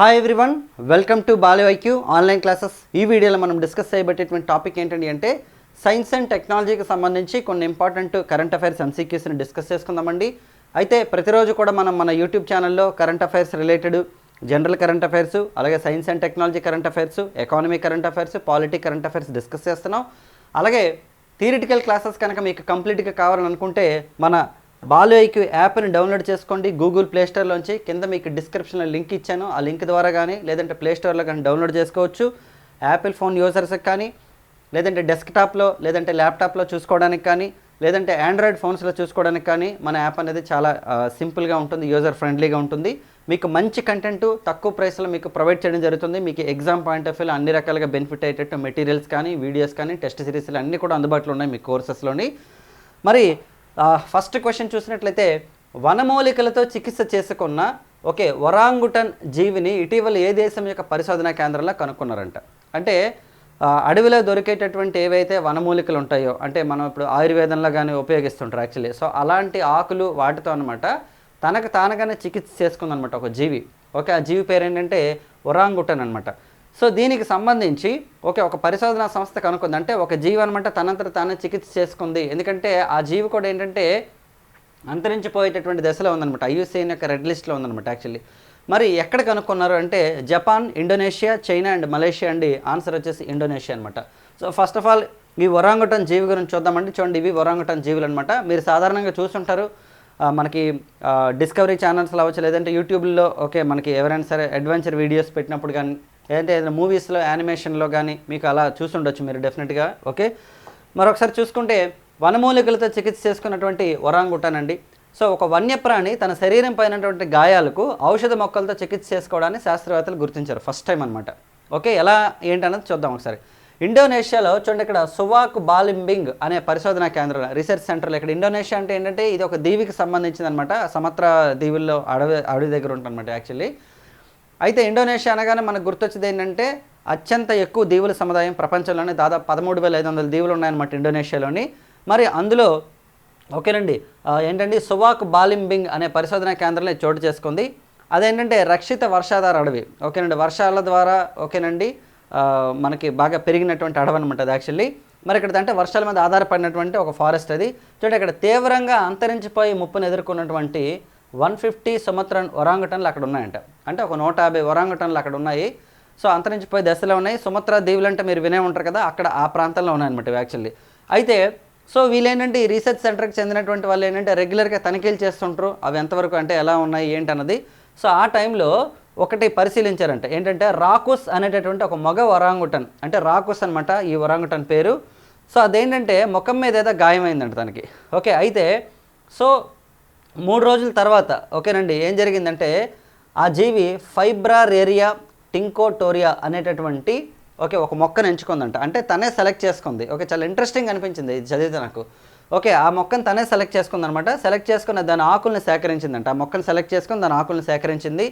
Hi everyone welcome to Balu IQ online classes ఈ వీడియోలో మనం డిస్కస్ చేయబట్టేటువంటి టాపిక్ ఏంటండి అంటే సైన్స్ అండ్ టెక్నాలజీకి సంబంధించి కొన్ని ఇంపార్టెంట్ కరెంట్ అఫైర్స్ ఎంసీక్యూస్ని డిస్కస్ చేసుకుందామండి. అయితే ప్రతిరోజు కూడా మనం మన యూట్యూబ్ ఛానల్లో current affairs related general current affairs అలాగే science and technology current affairs economy current affairs politic current affairs discuss చేస్తున్నాం. అలాగే థియరిటికల్ క్లాసెస్ కనుక మీకు కంప్లీట్గా కావాలని అనుకుంటే మన బాలు ఐక్యూ యాప్ని డౌన్లోడ్ చేసుకోండి. గూగుల్ ప్లేస్టోర్లోంచి కింద మీకు డిస్క్రిప్షన్లో లింక్ ఇచ్చాను. ఆ లింక్ ద్వారా కానీ లేదంటే ప్లే స్టోర్లో కానీ డౌన్లోడ్ చేసుకోవచ్చు. యాపిల్ ఫోన్ యూజర్స్కి కానీ లేదంటే డెస్క్టాప్లో లేదంటే ల్యాప్టాప్లో చూసుకోవడానికి కానీ లేదంటే ఆండ్రాయిడ్ ఫోన్స్లో చూసుకోవడానికి కానీ మన యాప్ అనేది చాలా సింపుల్గా ఉంటుంది యూజర్ ఫ్రెండ్లీగా ఉంటుంది. మీకు మంచి కంటెంట్ తక్కువ ప్రైస్లో మీకు ప్రొవైడ్ చేయడం జరుగుతుంది. మీకు ఎగ్జామ్ పాయింట్ ఆఫ్ వ్యూలో అన్ని రకాలుగా బెనిఫిట్ అయ్యేటట్టు మెటీరియల్స్ కానీ వీడియోస్ కానీ టెస్ట్ సిరీస్లు అన్నీ కూడా అందుబాటులో ఉన్నాయి మీ కోర్సెస్లోని. మరి ఫస్ట్ క్వశ్చన్ చూసినట్లయితే వనమూలికలతో చికిత్స చేసుకున్న ఓకే ఒరాంగుటన్ జీవిని ఇటీవల ఏ దేశం యొక్క పరిశోధనా కేంద్రంలో కనుక్కున్నారంట. అంటే అడవిలో దొరికేటటువంటి ఏవైతే వనమూలికలు ఉంటాయో అంటే మనం ఇప్పుడు ఆయుర్వేదంలో కానీ ఉపయోగిస్తుంటారు యాక్చువల్లీ సో అలాంటి ఆకులు వాటితో అనమాట తనకు తానగానే చికిత్స చేసుకుందనమాట ఒక జీవి. ఓకే ఆ జీవి పేరు ఏంటంటే ఒరాంగుటన్ అనమాట సో దీనికి సంబంధించి ఓకే ఒక పరిశోధనా సంస్థ కనుక్కుంది. అంటే ఒక జీవి అనమాట తనంతట తానే చికిత్స చేసుకుంది. ఎందుకంటే ఆ జీవి కూడా ఏంటంటే అంతరించిపోయేటటువంటి దశలో ఉందనమాట ఐయుసిఎన్ యొక్క రెడ్ లిస్ట్లో ఉందనమాట యాక్చువల్లీ మరి ఎక్కడ కనుక్కున్నారు అంటే Japan Indonesia China and Malaysia అండి? ఆన్సర్ వచ్చేసి ఇండోనేషియా అనమాట సో ఫస్ట్ ఆఫ్ ఆల్ ఈ ఒరాంగుటన్ జీవి గురించి చూద్దామండి. చూడండి ఇవి ఒరాంగుటన్ జీవులు అనమాట మీరు సాధారణంగా చూస్తుంటారు మనకి డిస్కవరీ ఛానల్స్లో అవ్వచ్చు లేదంటే యూట్యూబ్లో ఓకే మనకి ఎవరైనా సరే అడ్వెంచర్ వీడియోస్ పెట్టినప్పుడు కానీ ఏంటంటే ఏదైనా మూవీస్లో యానిమేషన్లో కానీ మీకు అలా చూసుండొచ్చు మీరు డెఫినెట్గా ఓకే మరొకసారి చూసుకుంటే వనమూలికలతో చికిత్స చేసుకున్నటువంటి ఒరాంగుటాన్ అండి సో ఒక వన్యప్రాణి తన శరీరం పైనటువంటి గాయాలకు ఔషధ మొక్కలతో చికిత్స చేసుకోవడాన్ని శాస్త్రవేత్తలు గుర్తించారు ఫస్ట్ టైం అనమాట ఓకే ఎలా ఏంటన్నది చూద్దాం ఒకసారి. ఇండోనేషియాలో చూడండి ఇక్కడ సువాక్ బాలింబింగ్ అనే పరిశోధనా కేంద్రం రీసెర్చ్ సెంటర్లో ఇక్కడ ఇండోనేషియా అంటే ఏంటంటే ఇది ఒక దీవికి సంబంధించింది అనమాట సమత్ర దీవుల్లో అడవి అడవి దగ్గర ఉంటుందన్నమాట యాక్చువల్లీ అయితే ఇండోనేషియా అనగానే మనకు గుర్తొచ్చేది ఏంటంటే అత్యంత ఎక్కువ దీవుల సముదాయం ప్రపంచంలోనే దాదాపు పదమూడు వేల ఐదు వందల దీవులు ఉన్నాయన్నమాట ఇండోనేషియాలోని. మరి అందులో ఓకేనండి ఏంటండి ఏంటంటే సువాక్ బాలింబింగ్ అనే పరిశోధనా కేంద్రంలో చోటు చేసుకుంది. అదేంటంటే రక్షిత వర్షాధార అడవి. ఓకేనండి వర్షాల ద్వారా ఓకేనండి మనకి బాగా పెరిగినటువంటి అడవి అనమాట అది యాక్చువల్లీ. మరి ఇక్కడ అంటే వర్షాల మీద ఆధారపడినటువంటి ఒక ఫారెస్ట్ అది. చూడండి ఇక్కడ తీవ్రంగా అంతరించిపోయి ముప్పును ఎదుర్కొన్నటువంటి వన్ ఫిఫ్టీ సంవత్సరం ఒరాంగటన్లు అక్కడ ఉన్నాయంట. అంటే ఒక నూట యాభై ఒరాంగటన్లు అక్కడ ఉన్నాయి. సో అంతరించిపోయే దశలో ఉన్నాయి. సుమత్రా దీవులు అంటే మీరు వినే ఉంటారు కదా అక్కడ ఆ ప్రాంతంలో ఉన్నాయన్నమాట యాక్చువల్లీ అయితే సో వీళ్ళేంటంటే ఈ రీసెర్చ్ సెంటర్కి చెందినటువంటి వాళ్ళు ఏంటంటే రెగ్యులర్గా తనిఖీలు చేస్తుంటారు. అవి ఎంతవరకు అంటే ఎలా ఉన్నాయి ఏంటి అన్నది సో ఆ టైంలో ఒకటి పరిశీలించారంట. ఏంటంటే రాకుస్ అనేటటువంటి ఒక మగ వరాంగుటన్ అంటే రాకుస్ అనమాట ఈ వరాంగుటన్ పేరు. సో అదేంటంటే ముఖం మీద ఏదో గాయమైందంట తనకి. ఓకే అయితే సో మూడు రోజుల తర్వాత ఓకేనండి ఏం జరిగిందంటే ఆ జీవి ఫైబ్రారేరియా టింకోటోరియా అనేటటువంటి ఓకే ఒక మొక్కను ఎంచుకుందంట. అంటే తనే సెలెక్ట్ చేసుకుంది. ఓకే చాలా ఇంట్రెస్టింగ్ అనిపించింది ఇది చదివితే నాకు. ఓకే ఆ మొక్కను తనే సెలెక్ట్ చేసుకుందనమాట. సెలెక్ట్ చేసుకున్న దాని ఆకుల్ని సేకరించిందంట. ఆ మొక్కను సెలెక్ట్ చేసుకుని దాని ఆకుల్ని సేకరించింది.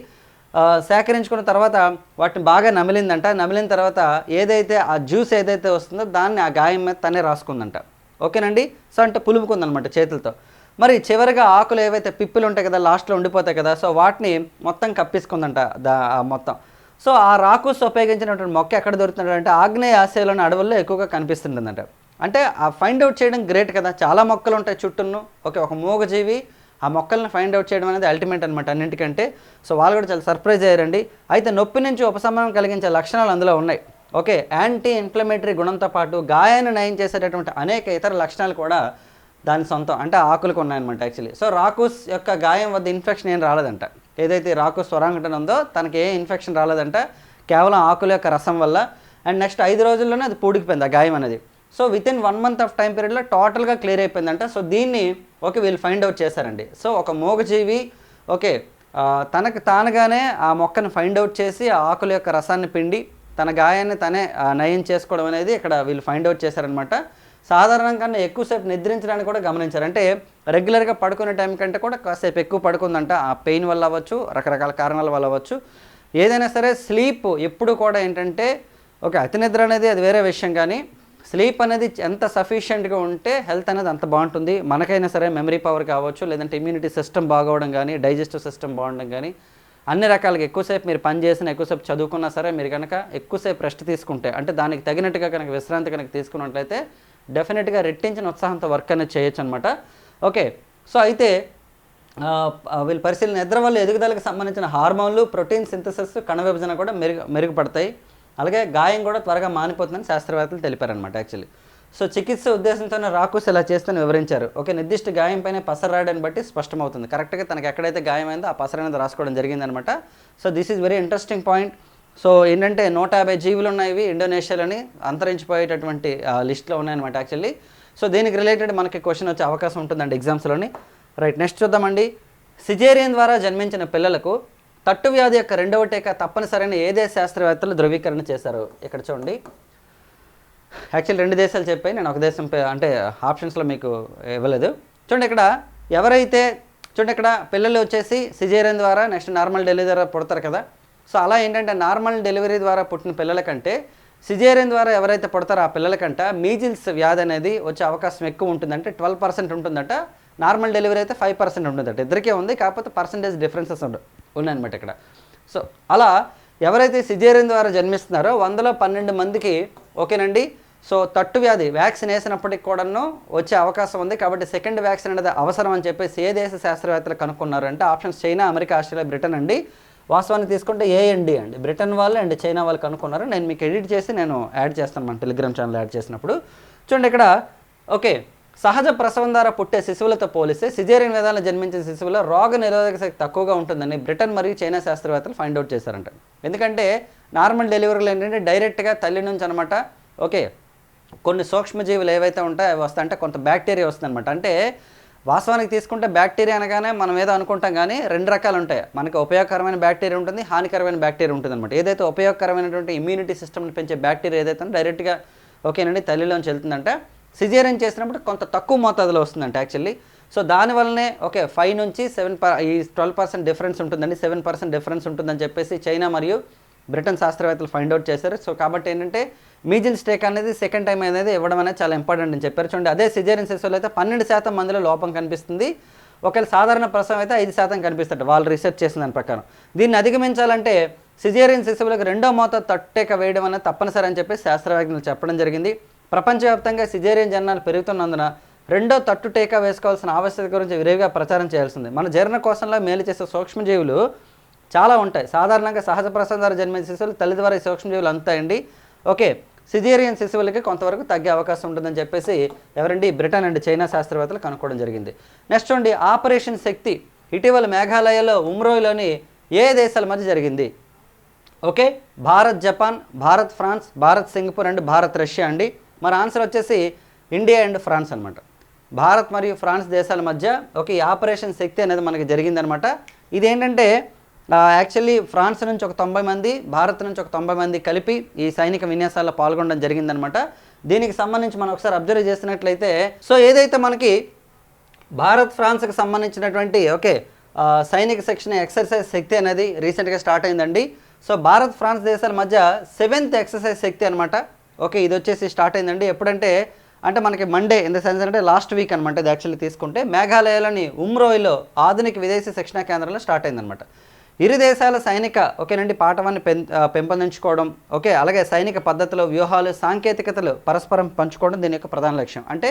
సేకరించుకున్న తర్వాత వాటిని బాగా నమిలిందంట. నమిలిన తర్వాత ఏదైతే ఆ జ్యూస్ ఏదైతే వస్తుందో దాన్ని ఆ గాయం మీద తనే రాసుకుందంట. ఓకేనండి? సో అంటే పులుపుకుందనమాట చేతులతో. మరి చివరిగా ఆకులు ఏవైతే పిప్పులు ఉంటాయి కదా లాస్ట్లో ఉండిపోతాయి కదా సో వాటిని మొత్తం కప్పించుకుందంట దా ఆ మొత్తం. సో ఆ రాకుస్ ఉపయోగించినటువంటి మొక్క ఎక్కడ దొరుకుతుందంటే ఆగ్నేయ ఆసియాలోని అడవుల్లో ఎక్కువగా కనిపిస్తుంటుందంట అంటే ఆ ఫైండ్ అవుట్ చేయడం గ్రేట్ కదా. చాలా మొక్కలు ఉంటాయి చుట్టూను. ఓకే ఒక మూగజీవి ఆ మొక్కల్ని ఫైండ్ అవుట్ చేయడం అనేది అల్టిమేట్ అనమాట అన్నింటికంటే. సో వాళ్ళు కూడా చాలా సర్ప్రైజ్ అయ్యారండి. అయితే నొప్పి నుంచి ఉపశమనం కలిగించే లక్షణాలు అందులో ఉన్నాయి. ఓకే యాంటీ ఇన్ఫ్లమేటరీ గుణంతో పాటు గాయాన్ని నయం చేసేటటువంటి అనేక ఇతర లక్షణాలు కూడా దాని సొంతం అంటే ఆకులకు ఉన్నాయన్నమాట యాక్చువల్లీ సో రాకుస్ యొక్క గాయం వద్ద ఇన్ఫెక్షన్ ఏం రాలేదంట. ఏదైతే రాకుస్ స్వరాంగటన ఉందో తనకి ఏ ఇన్ఫెక్షన్ రాలేదంట. కేవలం ఆకుల యొక్క రసం వల్ల. అండ్ నెక్స్ట్ ఐదు రోజుల్లోనే అది పూడికిపోయింది ఆ గాయం అనేది. So with in one month of time పీరియడ్లో టోటల్గా క్లియర్ అయిపోయిందంట. సో దీన్ని ఓకే వీళ్ళు ఫైండ్ అవుట్ చేశారండి. సో ఒక మూగజీవి ఓకే తనకు తానుగానే ఆ మొక్కను ఫైండ్ అవుట్ చేసి ఆ ఆకుల యొక్క రసాన్ని పిండి తన గాయాన్ని తనే నయం చేసుకోవడం అనేది ఇక్కడ వీళ్ళు ఫైండ్ అవుట్ చేశారనమాట సాధారణంగా ఎక్కువసేపు నిద్రించడానికి కూడా గమనించారు. అంటే రెగ్యులర్గా పడుకునే టైం కంటే కూడా కాసేపు ఎక్కువ పడుకుందంట. ఆ పెయిన్ వల్ల అవ్వచ్చు రకరకాల కారణాల వల్ల అవ్వచ్చు. ఏదైనా సరే స్లీప్ ఎప్పుడు కూడా ఏంటంటే ఓకే అతి నిద్ర అనేది అది వేరే విషయం కానీ స్లీప్ అనేది ఎంత సఫిషియెంట్గా ఉంటే హెల్త్ అనేది అంత బాగుంటుంది. మనకైనా సరే మెమరీ పవర్ కావచ్చు లేదంటే ఇమ్యూనిటీ సిస్టమ్ బాగోవడం కానీ డైజెస్టివ్ సిస్టమ్ బాగుండడం కానీ అన్ని రకాలుగా ఎక్కువసేపు మీరు పని చేసిన ఎక్కువసేపు చదువుకున్నా సరే మీరు కనుక ఎక్కువసేపు రెస్ట్ తీసుకుంటే అంటే దానికి తగినట్టుగా కనుక విశ్రాంతి కనుక తీసుకున్నట్లయితే డెఫినెట్గా రెట్టించిన ఉత్సాహంతో వర్క్ అనేది చేయొచ్చు అనమాట ఓకే సో అయితే వీళ్ళ పరిశీలన నిద్ర వల్ల ఎదుగుదలకు సంబంధించిన హార్మోన్లు ప్రోటీన్ సింథసిస్ కణ విభజన కూడా మెరుగు మెరుగుపడతాయి. అలాగే గాయం కూడా త్వరగా మానిపోతుందని శాస్త్రవేత్తలు తెలిపారనమాట యాక్చువల్లీ. సో చికిత్స ఉద్దేశంతోనే రాకుస్ ఇలా చేస్తూనే వివరించారు. ఒక నిర్దిష్ట గాయంపైన పసర రాయడాన్ని బట్టి స్పష్టమవుతుంది. కరెక్ట్గా తనకు ఎక్కడైతే గాయమైందో ఆ పసర అనేది రాసుకోవడం జరిగిందనమాట so this is very interesting point. So ఏంటంటే నూట యాభై జీవులు ఉన్నాయి ఇండోనేషియాలోని అంతరించిపోయేటటువంటి లిస్ట్లో ఉన్నాయన్నమాట యాక్చువల్లీ. సో దీనికి రిలేటెడ్ మనకి క్వశ్చన్ వచ్చే అవకాశం ఉంటుందండి ఎగ్జామ్స్లోని. రైట్ నెక్స్ట్ చూద్దామండి. సిజేరియన్ ద్వారా జన్మించిన పిల్లలకు తట్టు వ్యాధి యొక్క రెండవ టీకా తప్పనిసరైన ఏ దేశ శాస్త్రవేత్తలు ధృవీకరణ చేశారు? ఇక్కడ చూడండి. యాక్చువల్ రెండు దేశాలు చెప్పాయి నేను ఒక దేశం అంటే ఆప్షన్స్లో మీకు ఇవ్వలేదు. చూడండి ఇక్కడ ఎవరైతే చూడండి ఇక్కడ పిల్లలు వచ్చేసి సిజేరియన్ ద్వారా నెక్స్ట్ నార్మల్ డెలివరీ ద్వారా పుడతారు కదా సో అలా ఏంటంటే నార్మల్ డెలివరీ ద్వారా పుట్టిన పిల్లల కంటే సిజేరియన్ ద్వారా ఎవరైతే పుడతారో ఆ పిల్లలకంట మీజిల్స్ వ్యాధి అనేది వచ్చే అవకాశం ఎక్కువ ఉంటుందంటే ట్వెల్వ్ పర్సెంట్ ఉంటుందట. నార్మల్ డెలివరీ అయితే ఫైవ్ పర్సెంట్ ఉంటుందట. ఇద్దరికే ఉంది కాకపోతే పర్సంటేజ్ డిఫరెన్సెస్ ఉండు ఉన్నాయన్నమాట ఇక్కడ. సో అలా ఎవరైతే సిజేరియన్ ద్వారా జన్మిస్తున్నారో వందలో పన్నెండు మందికి ఓకేనండి. సో తట్టు వ్యాధి వ్యాక్సిన్ వేసినప్పటికి కూడాను వచ్చే అవకాశం ఉంది. కాబట్టి సెకండ్ వ్యాక్సిన్ అనేది అవసరం అని చెప్పేసి ఏ దేశ శాస్త్రవేత్తలు కనుక్కున్నారంటే options China America Australia Britain అండి. వాస్తవాన్ని తీసుకుంటే ఏఎండి అండి. బ్రిటన్ వాళ్ళు అండ్ చైనా వాళ్ళు కనుక్కున్నారు. నేను మీకు ఎడిట్ చేసి నేను యాడ్ చేస్తాను మన టెలిగ్రామ్ ఛానల్ యాడ్ చేసినప్పుడు. చూడండి ఇక్కడ ఓకే సహజ ప్రసవం ద్వారా పుట్టే శిశువులతో పోలిస్తే సిజేరియన్ విధానంలో జన్మించిన శిశువులో రోగ నిరోధక శక్తి తక్కువగా ఉంటుందని బ్రిటన్ మరియు చైనా శాస్త్రవేత్తలు ఫైండ్ అవుట్ చేశారంట. ఎందుకంటే నార్మల్ డెలివరీలు ఏంటంటే డైరెక్ట్గా తల్లి నుంచి అనమాట ఓకే కొన్ని సూక్ష్మజీవులు ఏవైతే ఉంటాయో అవి వస్తాయంటే కొంత బ్యాక్టీరియా వస్తుందన్నమాట. అంటే వాస్తవానికి తీసుకుంటే బ్యాక్టీరియా అనగానే మనం ఏదో అనుకుంటాం కానీ రెండు రకాలు ఉంటాయి. మనకి ఉపయోగకరమైన బ్యాక్టీరియా ఉంటుంది హానికరమైన బ్యాక్టీరియా ఉంటుంది అనమాట ఏదైతే ఉపయోగకరమైనటువంటి ఇమ్యూనిటీ సిస్టమ్ని పెంచే బ్యాక్టీరియా ఏదైతే డైరెక్ట్గా ఓకేనండి తల్లిలోంచి వెళ్తుందంటే సిజేరియన్ చేసినప్పుడు కొంత తక్కువ మోతాదులో వస్తుందంట యాక్చువల్లీ సో దానివల్లనే ఓకే ఫైవ్ నుంచి సెవెన్ పర్ ఈ ట్వెల్వ్ పర్సెంట్ డిఫరెన్స్ ఉంటుందండి సెవెన్ పర్సెంట్ డిఫరెన్స్ ఉంటుందని చెప్పేసి చైనా మరియు బ్రిటన్ శాస్త్రవేత్తలు ఫైండ్ అవుట్ చేశారు. సో కాబట్టి ఏంటంటే మీజిల్ స్టేక్ అనేది సెకండ్ టైం అనేది ఇవ్వడం అనేది చాలా ఇంపార్టెంట్ అని చెప్పారు. చూడండి అదే సిజేరియన్ శిశువులు అయితే పన్నెండు శాతం మందిలో లోపం కనిపిస్తుంది. ఒకవేళ సాధారణ ప్రసవం అయితే ఐదు శాతం కనిపిస్తుంది. వాళ్ళు రీసెర్చ్ చేసిన దాని ప్రకారం. దీన్ని అధిగమించాలంటే సిజేరియన్ శిశువులకు రెండో మోతాదు తట్టేక వేయడం అనేది తప్పనిసరి అని చెప్పి శాస్త్రవేత్తలు చెప్పడం జరిగింది. ప్రపంచవ్యాప్తంగా సిజేరియన్ జనాలు పెరుగుతున్నందున రెండో తట్టు టీకా వేసుకోవాల్సిన ఆవశ్యకత గురించి విరివిగా ప్రచారం చేయాల్సింది. మన జీర్ణ జీర్ణకోశంలో మేలు చేసే సూక్ష్మజీవులు చాలా ఉంటాయి. సాధారణంగా సహజ ప్రసవం ద్వారా జన్మించిన శిశువులు తల్లిద్వారి సూక్ష్మజీవులు అంతాయండి. ఓకే సిజేరియన్ శిశువులకి కొంతవరకు తగ్గే అవకాశం ఉంటుందని చెప్పేసి ఎవరండి? బ్రిటన్ అండ్ చైనా శాస్త్రవేత్తలు కనుక్కోవడం జరిగింది. నెక్స్ట్ అండి ఆపరేషన్ శక్తి ఇటీవల మేఘాలయలో ఉమ్రోయిలోని ఏ దేశాల మధ్య జరిగింది? Okay Bharat Japan Bharat France Bharat Singapore and Bharat Russia అండి. మరి ఆన్సర్ వచ్చేసి ఇండియా అండ్ ఫ్రాన్స్ అనమాట భారత్ మరియు ఫ్రాన్స్ దేశాల మధ్య ఒక ఈ ఆపరేషన్ శక్తి అనేది మనకి జరిగిందనమాట ఇదేంటంటే యాక్చువల్లీ ఫ్రాన్స్ నుంచి ఒక తొంభై మంది భారత్ నుంచి ఒక తొంభై మంది కలిపి ఈ సైనిక విన్యాసాల్లో పాల్గొనడం జరిగిందనమాట దీనికి సంబంధించి మనం ఒకసారి అబ్జర్వ్ చేసినట్లయితే సో ఏదైతే మనకి భారత్ ఫ్రాన్స్కి సంబంధించినటువంటి ఓకే సైనిక శిక్షణ ఎక్సర్సైజ్ శక్తి అనేది రీసెంట్గా స్టార్ట్ అయిందండి. సో భారత్ ఫ్రాన్స్ దేశాల మధ్య సెవెంత్ ఎక్సర్సైజ్ శక్తి అనమాట ఓకే ఇది వచ్చేసి స్టార్ట్ అయిందండి. ఎప్పుడంటే అంటే మనకి మండే ఇన్ ద సెన్స్ అంటే లాస్ట్ వీక్ అనమాట ఇది యాక్చువల్లీ తీసుకుంటే మేఘాలయలోని ఉమ్రోయిలో ఆధునిక విదేశీ శిక్షణా కేంద్రంలో స్టార్ట్ అయిందనమాట ఇరు దేశాల సైనిక ఓకేనండి పాఠవాన్ని పెం పెంపొందించుకోవడం ఓకే అలాగే సైనిక పద్ధతులు వ్యూహాలు సాంకేతికతలు పరస్పరం పంచుకోవడం దీని యొక్క ప్రధాన లక్ష్యం. అంటే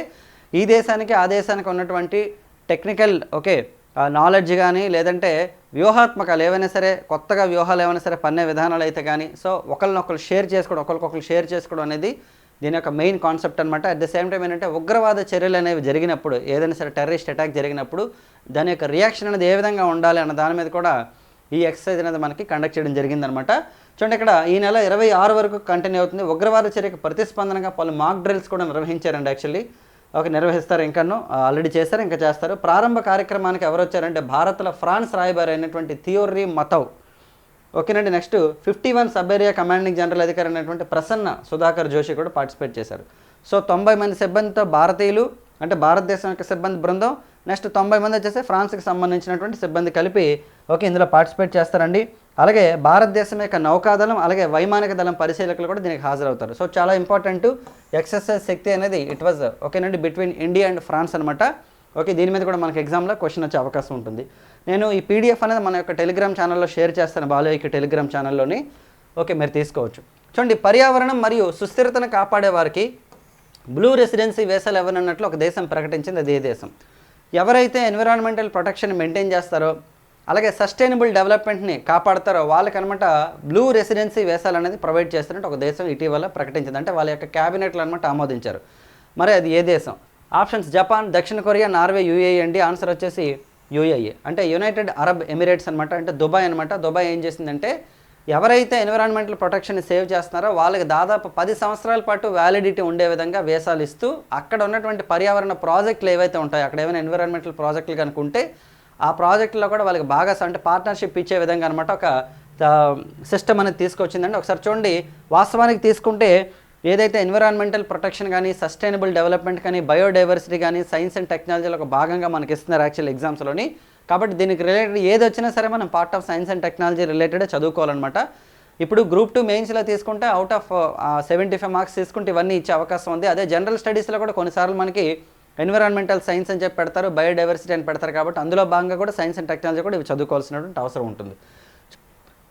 ఈ దేశానికి ఆ దేశానికి ఉన్నటువంటి టెక్నికల్ ఓకే నాలెడ్జ్ కానీ లేదంటే వ్యూహాత్మకాలు ఏవైనా సరే కొత్తగా వ్యూహాలు ఏమైనా సరే పన్నే విధానాలు అయితే కానీ సో ఒకరినొకరు షేర్ చేసుకోవడం ఒకరికొకరు షేర్ చేసుకోవడం అనేది దీని యొక్క మెయిన్ కాన్సెప్ట్ అనమాట అట్ ద సేమ్ టైం ఏంటంటే ఉగ్రవాద చర్యలు అనేవి జరిగినప్పుడు ఏదైనా సరే టెర్రరిస్ట్ అటాక్ జరిగినప్పుడు దాని యొక్క రియాక్షన్ అనేది ఏ విధంగా ఉండాలి అన్న దాని మీద కూడా ఈ ఎక్సర్సైజ్ అనేది మనకి కండక్ట్ చేయడం జరిగిందనమాట. చూడండి ఇక్కడ ఈ నెల ఇరవై ఆరు వరకు కంటిన్యూ అవుతుంది. ఉగ్రవాద చర్యకు ప్రతిస్పందనగా పలు మాక్ డ్రిల్స్ కూడా నిర్వహించారండి యాక్చువల్లీ. ఒక నిర్వహిస్తారు ఇంకాను ఆల్రెడీ చేస్తారు ఇంకా చేస్తారు. ప్రారంభ కార్యక్రమానికి ఎవరు వచ్చారంటే భారత్లో ఫ్రాన్స్ రాయబారి అయినటువంటి థియోరీ మతవ్ ఓకేనండి next fifty one sub area commanding general అధికారి అయినటువంటి ప్రసన్న సుధాకర్ జోషి కూడా పార్టిసిపేట్ చేశారు. సో తొంభై మంది సిబ్బందితో భారతీయులు అంటే భారతదేశం యొక్క సిబ్బంది బృందం నెక్స్ట్ తొంభై మంది వచ్చేసి ఫ్రాన్స్కి సంబంధించినటువంటి సిబ్బంది కలిపి ఓకే ఇందులో పార్టిసిపేట్ చేస్తారండి. అలాగే భారతదేశం యొక్క నౌకాదళం అలాగే వైమానిక దళం పరిశీలకులు కూడా దీనికి హాజరవుతారు. సో చాలా ఇంపార్టెంట్ ఎక్సర్సైజ్ శక్తి అనేది ఇట్ వాజ్ ఓకేనండి బిట్వీన్ ఇండియా అండ్ ఫ్రాన్స్ అనమాట ఓకే దీని మీద కూడా మనకి ఎగ్జామ్లో క్వశ్చన్ వచ్చే అవకాశం ఉంటుంది. నేను ఈ పీడిఎఫ్ అనేది మన యొక్క టెలిగ్రామ్ ఛానల్లో షేర్ చేస్తాను బాలు టెలిగ్రామ్ ఛానల్లోని ఓకే మీరు తీసుకోవచ్చు. చూడండి పర్యావరణం మరియు సుస్థిరతను కాపాడే వారికి బ్లూ రెసిడెన్సీ వేసాలు ఎవరన్నట్లు ఒక దేశం ప్రకటించింది అది ఏ దేశం. ఎవరైతే ఎన్విరాన్మెంటల్ ప్రొటెక్షన్ మెయింటైన్ చేస్తారో అలాగే సస్టైనబుల్ డెవలప్మెంట్ని కాపాడతారో వాళ్ళకనమాట బ్లూ రెసిడెన్సీ వేసాలనేది ప్రొవైడ్ చేస్తున్నట్టు ఒక దేశం ఇటీవల ప్రకటించింది. అంటే వాళ్ళ యొక్క క్యాబినెట్లు అనమాట ఆమోదించారు. మరి అది ఏ దేశం? ఆప్షన్స్ జపాన్ దక్షిణ కొరియా నార్వే యూఏఈ అండి ఆన్సర్ వచ్చేసి యూఏఈ. అంటే యునైటెడ్ అరబ్ ఎమిరేట్స్ అనమాట. అంటే దుబాయ్ అనమాట. దుబాయ్ ఏం చేసిందంటే ఎవరైతే ఎన్విరాన్మెంటల్ ప్రొటెక్షన్ సేవ్ చేస్తున్నారో వాళ్ళకి దాదాపు పది సంవత్సరాల పాటు వ్యాలిడిటీ ఉండే విధంగా వేసాలు ఇస్తూ అక్కడ ఉన్నటువంటి పర్యావరణ ప్రాజెక్టులు ఏవైతే ఉంటాయో అక్కడ ఏమైనా ఎన్విరాన్మెంటల్ ప్రాజెక్టులు కనుకుంటే ఆ ప్రాజెక్టులో కూడా వాళ్ళకి బాగా అంటే పార్ట్నర్షిప్ ఇచ్చే విధంగా అనమాట ఒక సిస్టమ్ అనేది తీసుకొచ్చిందండి. ఒకసారి చూడండి వాస్తవానికి తీసుకుంటే ఏదైతే ఎన్విరాన్మెంటల్ ప్రొటెక్షన్ కానీ సస్టైనబుల్ డెవలప్మెంట్ కానీ బయోడైవర్సిటీ కానీ సైన్స్ అండ్ టెక్నాలజీలో ఒక భాగంగా మనకి ఇస్తున్నారు యాక్చువల్ ఎగ్జామ్స్లోని. కాబట్టి దీనికి రిలేటెడ్ ఏది వచ్చినా సరే మనం part of science and technology related చదువుకోవాలన్నమాట. ఇప్పుడు గ్రూప్ టూ మెయిన్స్లో తీసుకుంటే out of seventy five marks తీసుకుంటే ఇవన్నీ ఇచ్చే అవకాశం ఉంది. అదే జనరల్ స్టడీస్లో కూడా కొన్నిసార్లు మనకి ఎన్విరాన్మెంటల్ సైన్స్ అని చెప్పి పెడతారు బయోడైవర్సిటీ అని పెడతారు కాబట్టి అందులో భాగంగా కూడా సైన్స్ అండ్ టెక్నాలజీ కూడా ఇవి చదువుకోవాల్సినటువంటి అవసరం ఉంటుంది.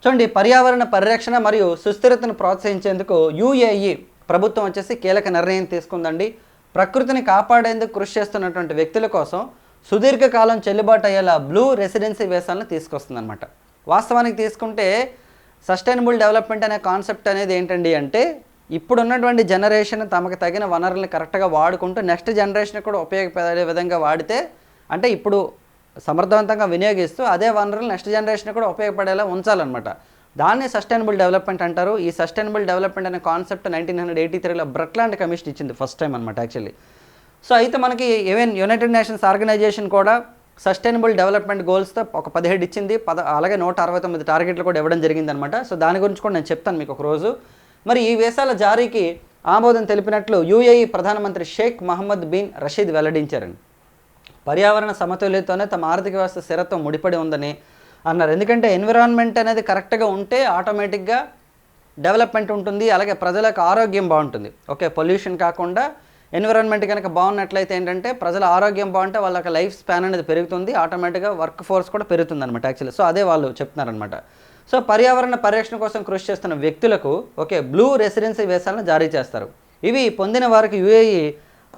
చూడండి పర్యావరణ పరిరక్షణ మరియు సుస్థిరతను ప్రోత్సహించేందుకు యుఏఈ ప్రభుత్వం వచ్చేసి కీలక నిర్ణయం తీసుకుందండి. ప్రకృతిని కాపాడేందుకు కృషి చేస్తున్నటువంటి వ్యక్తుల కోసం సుదీర్ఘకాలం చెల్లుబాటు అయ్యేలా బ్లూ రెసిడెన్సీ వేసాలను తీసుకొస్తుందన్నమాట. వాస్తవానికి తీసుకుంటే సస్టైనబుల్ డెవలప్మెంట్ అనే కాన్సెప్ట్ అనేది ఏంటండి అంటే ఇప్పుడున్నటువంటి జనరేషన్ తమకు తగిన వనరుల్ని కరెక్ట్గా వాడుకుంటూ నెక్స్ట్ జనరేషన్ కూడా ఉపయోగపడే విధంగా వాడితే అంటే ఇప్పుడు సమర్థవంతంగా వినియోగిస్తూ అదే వనరులు నెక్స్ట్ జనరేషన్ కూడా ఉపయోగపడేలా ఉంచాలన్నమాట. దాన్ని సస్టైనబుల్ డెవలప్మెంట్ అంటారు. ఈ సస్టైనబుల్ డెవలప్మెంట్ అనే కాన్సెప్ట్ నైన్టీన్ హండ్రెడ్ ఎయిటీ త్రీలో బ్రట్లాండ్ కమిషన్ ఇచ్చింది ఫస్ట్ టైం అనమాట యాక్చువల్లీ. సో అయితే మనకి ఈవెన్ యునైటెడ్ నేషన్స్ ఆర్గనైజేషన్ కూడా సస్టైనబుల్ డెవలప్మెంట్ గోల్స్తో ఒక పదిహేడు ఇచ్చింది. పద అలాగే నూట అరవై తొమ్మిది టార్గెట్లు కూడా ఇవ్వడం జరిగిందనమాట సో దాని గురించి కూడా నేను చెప్తాను మీకు ఒక రోజు మరి ఈ వేసాల జారీకి ఆమోదం తెలిపినట్లు యూఏఈ ప్రధానమంత్రి షేక్ మహమ్మద్ బిన్ రషీద్ వెల్లడించారండి పర్యావరణ సమతుల్యతతోనే తమ ఆర్థిక వ్యవస్థ స్థిరత్వం ముడిపడి ఉందని అన్నారు. ఎందుకంటే ఎన్విరాన్మెంట్ అనేది కరెక్ట్గా ఉంటే ఆటోమేటిక్గా డెవలప్మెంట్ ఉంటుంది. అలాగే ప్రజలకు ఆరోగ్యం బాగుంటుంది. ఓకే పొల్యూషన్ కాకుండా ఎన్విరాన్మెంట్ కనుక బాగున్నట్లయితే ఏంటంటే ప్రజల ఆరోగ్యం బాగుంటే వాళ్ళ లైఫ్ స్పాన్ అనేది పెరుగుతుంది ఆటోమేటిక్గా వర్క్ ఫోర్స్ కూడా పెరుగుతుంది అనమాట యాక్చువల్లీ సో అదే వాళ్ళు చెప్తున్నారనమాట సో పర్యావరణ పరిరక్షణ కోసం కృషి చేస్తున్న వ్యక్తులకు ఓకే బ్లూ రెసిడెన్సీ వేసాలను జారీ చేస్తారు. ఇవి పొందిన వారికి యుఏఈ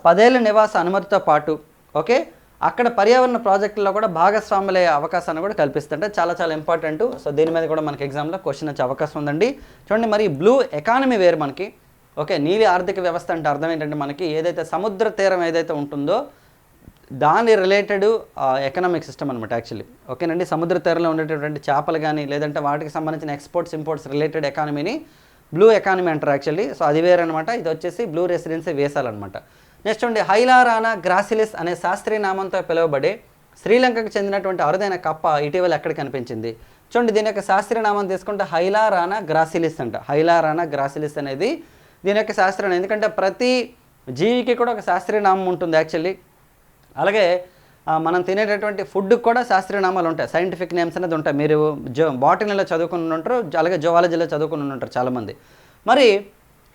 పదేళ్ళ నివాస అనుమతితో పాటు ఓకే అక్కడ పర్యావరణ ప్రాజెక్టుల్లో కూడా భాగస్వాములయ్యే అవకాశాన్ని కూడా కల్పిస్తుంటే చాలా చాలా ఇంపార్టెంట్ సో దీని మీద కూడా మనకి ఎగ్జామ్లో క్వశ్చన్ వచ్చే అవకాశం ఉందండి. చూడండి మరి బ్లూ ఎకానమీ వేరు మనకి. ఓకే నీలి ఆర్థిక వ్యవస్థ అంటే అర్థం ఏంటంటే మనకి ఏదైతే సముద్ర తీరం ఏదైతే ఉంటుందో దాని రిలేటెడ్ ఎకనామిక్ సిస్టమ్ అనమాట యాక్చువల్లీ ఓకేనండి? సముద్ర తీరంలో ఉండేటటువంటి చేపలు కానీ లేదంటే వాటికి సంబంధించిన ఎక్స్పోర్ట్స్ ఇంపోర్ట్స్ రిలేటెడ్ ఎకానమీని బ్లూ ఎకానమీ అంటారు యాక్చువల్లీ సో అది వేరనమాట ఇది వచ్చేసి బ్లూ రెసిడెన్సీ వేసాలన్నమాట. నెక్స్ట్ ఉండి హైలారానా గ్రాసిలిస్ అనే శాస్త్రీయ నామంతో పిలువబడే శ్రీలంకకు చెందినటువంటి అరుదైన కప్ప ఇటీవల ఎక్కడ కనిపించింది? చూడండి దీని యొక్క శాస్త్రీయ నామం తీసుకుంటే హైలారానా గ్రాసిలిస్ అంట. హైలారానా గ్రాసిలిస్ అనేది దీని యొక్క శాస్త్రీయ ఎందుకంటే ప్రతి జీవికి కూడా ఒక శాస్త్రీయ నామం ఉంటుంది యాక్చువల్లీ. అలాగే మనం తినేటటువంటి ఫుడ్ కూడా శాస్త్రీయ నామాలు ఉంటాయి. సైంటిఫిక్ నేమ్స్ అనేది ఉంటాయి. మీరు జో బాటనీలో చదువుకుని ఉంటారు అలాగే జువాలజీలో చదువుకుని ఉంటారు చాలామంది. మరి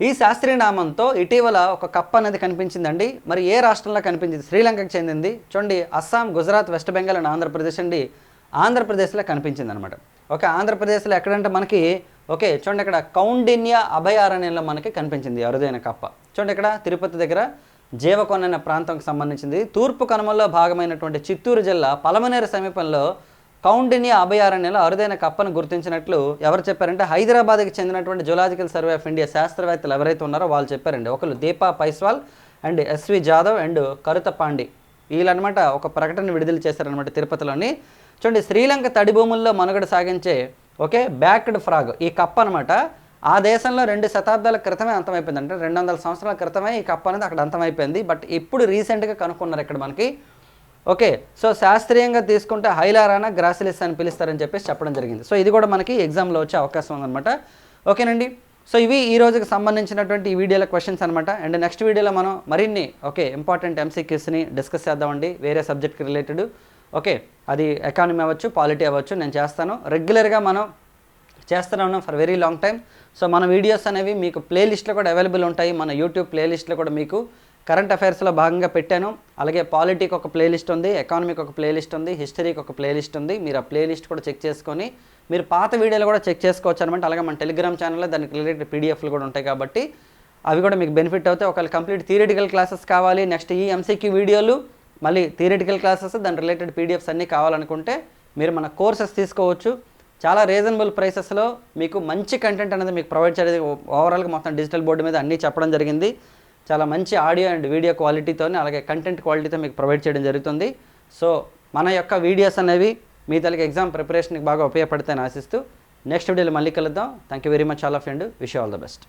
ఈ శాస్త్రీయ నామంతో ఇటీవల ఒక కప్ప అనేది కనిపించిందండి. మరి ఏ రాష్ట్రంలో కనిపించింది? శ్రీలంకకు చెందింది. చూడండి అస్సాం గుజరాత్ వెస్ట్ బెంగాల్ అండ్ ఆంధ్రప్రదేశ్ అండి. ఆంధ్రప్రదేశ్లో కనిపించింది అనమాట ఓకే ఆంధ్రప్రదేశ్లో ఎక్కడంటే మనకి ఓకే చూడండి ఇక్కడ కౌండిన్య అభయారణ్యంలో మనకి కనిపించింది అరుదైన కప్ప. చూడండి ఇక్కడ తిరుపతి దగ్గర జీవకొన అనే ప్రాంతంకి సంబంధించింది. తూర్పు కనుమల్లో భాగమైనటువంటి చిత్తూరు జిల్లా పలమనేరు సమీపంలో కౌండిన్య అభయారణ్యంలో అరుదైన కప్పను గుర్తించినట్లు ఎవరు చెప్పారంటే హైదరాబాద్కి చెందినటువంటి జులాజికల్ సర్వే ఆఫ్ ఇండియా శాస్త్రవేత్తలు ఎవరైతే ఉన్నారో వాళ్ళు చెప్పారండి. ఒకరు Deepa Paiswal and SV Jadhav and Karutha Pandi. వీళ్ళనమాట ఒక ప్రకటన విడుదల చేశారనమాట తిరుపతిలోని. చూడండి శ్రీలంక తడి భూముల్లో మనుగడ సాగించే ఓకే? బ్యాక్డ్ ఫ్రాగ్ ఈ కప్ప అనమాట ఆ దేశంలో రెండు శతాబ్దాల క్రితమే అంతమైపోయింది అంటే రెండు వందల సంవత్సరాల క్రితమే ఈ కప్ప అనేది అక్కడ అంతమైపోయింది. బట్ ఇప్పుడు రీసెంట్గా కనుక్కున్నారు ఇక్కడ మనకి. ఓకే? సో శాస్త్రీయంగా తీసుకుంటే హైలారానా గ్రాసిలిస్ అని పిలుస్తారని చెప్పేసి చెప్పడం జరిగింది. సో ఇది కూడా మనకి ఎగ్జామ్లో వచ్చే అవకాశం ఉందన్నమాట. ఓకేనండి? సో ఇవి ఈ రోజుకి సంబంధించినటువంటి ఈ వీడియోల క్వశ్చన్స్ అనమాట అండ్ నెక్స్ట్ వీడియోలో మనం మరిన్ని ఓకే ఇంపార్టెంట్ ఎంసీక్యూస్ని డిస్కస్ చేద్దామండి. వేరే సబ్జెక్ట్కి రిలేటెడ్. ఓకే అది ఎకానమీ అవ్వచ్చు పాలిటీ అవ్వచ్చు నేను చేస్తాను. రెగ్యులర్గా మనం చేస్తూనే ఉన్నాం for very long time so మన వీడియోస్ అనేవి మీకు ప్లేలిస్ట్లో కూడా అవైలబుల్ ఉంటాయి. మన యూట్యూబ్ ప్లేలిస్ట్లో కూడా మీకు కరెంట్ అఫైర్స్లో భాగంగా పెట్టాను. అలాగే పాలిటీకి ఒక ప్లేలిస్ట్ ఉంది ఎకానమీకి ఒక ప్లేలిస్ట్ ఉంది హిస్టరీకి ఒక ప్లేలిస్ట్ ఉంది. మీరు ఆ ప్లేలిస్ట్ కూడా చెక్ చేసుకొని మీరు పాత వీడియోలు కూడా చెక్ చేసుకోవచ్చు అనమాట అలాగే మన టెలిగ్రామ్ ఛానల్లో దానికి రిలేటెడ్ పీడిఎఫ్లు కూడా ఉంటాయి కాబట్టి అవి కూడా మీకు బెనిఫిట్ అవుతాయి. ఒకవేళ కంప్లీట్ థియరిటికల్ క్లాసెస్ కావాలి నెక్స్ట్ ఈ ఎంసీక్యూ వీడియోలు మళ్ళీ థియరిటికల్ క్లాసెస్ దాని రిలేటెడ్ పీడిఎఫ్స్ అన్నీ కావాలనుకుంటే మీరు మన కోర్సెస్ తీసుకోవచ్చు. చాలా రీజనబుల్ ప్రైసెస్లో మీకు మంచి కంటెంట్ అనేది మీకు ప్రొవైడ్ చేయడం ఓవరాల్గా మొత్తం డిజిటల్ బోర్డు మీద అన్నీ చెప్పడం జరిగింది. చాలా మంచి ఆడియో అండ్ వీడియో క్వాలిటీతో అలాగే కంటెంట్ క్వాలిటీతో మీకు ప్రొవైడ్ చేయడం జరుగుతుంది. సో మన యొక్క వీడియోస్ అనేవి మీ తల్లికి ఎగ్జామ్ ప్రిపరేషన్కి బాగా ఉపయోగపడతాయని ఆశిస్తూ నెక్స్ట్ వీడియోలో మళ్ళీ కలుద్దాం. Thank you very much all of and wish all the best